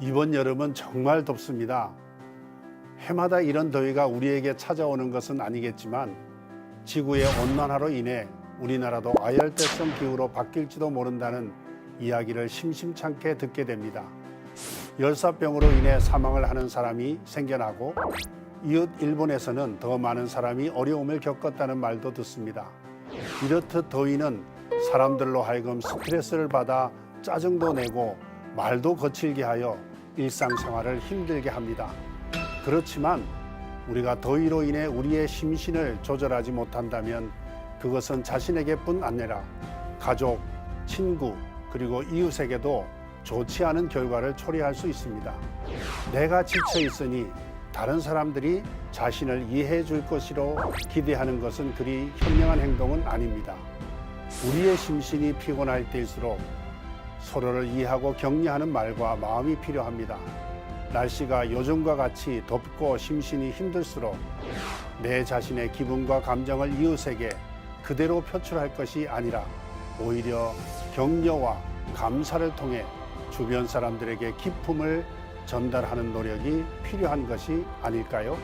이번 여름은 정말 덥습니다. 해마다 이런 더위가 우리에게 찾아오는 것은 아니겠지만 지구의 온난화로 인해 우리나라도 아열대성 기후로 바뀔지도 모른다는 이야기를 심심찮게 듣게 됩니다. 열사병으로 인해 사망을 하는 사람이 생겨나고 이웃 일본에서는 더 많은 사람이 어려움을 겪었다는 말도 듣습니다. 이렇듯 더위는 사람들로 하여금 스트레스를 받아 짜증도 내고 말도 거칠게 하여 일상생활을 힘들게 합니다. 그렇지만 우리가 더위로 인해 우리의 심신을 조절하지 못한다면 그것은 자신에게뿐 아니라 가족, 친구, 그리고 이웃에게도 좋지 않은 결과를 초래할 수 있습니다. 내가 지쳐 있으니 다른 사람들이 자신을 이해해 줄 것이로 기대하는 것은 그리 현명한 행동은 아닙니다. 우리의 심신이 피곤할 때일수록 서로를 이해하고 격려하는 말과 마음이 필요합니다. 날씨가 요즘과 같이 덥고 심신이 힘들수록 내 자신의 기분과 감정을 이웃에게 그대로 표출할 것이 아니라 오히려 격려와 감사를 통해 주변 사람들에게 기쁨을 전달하는 노력이 필요한 것이 아닐까요?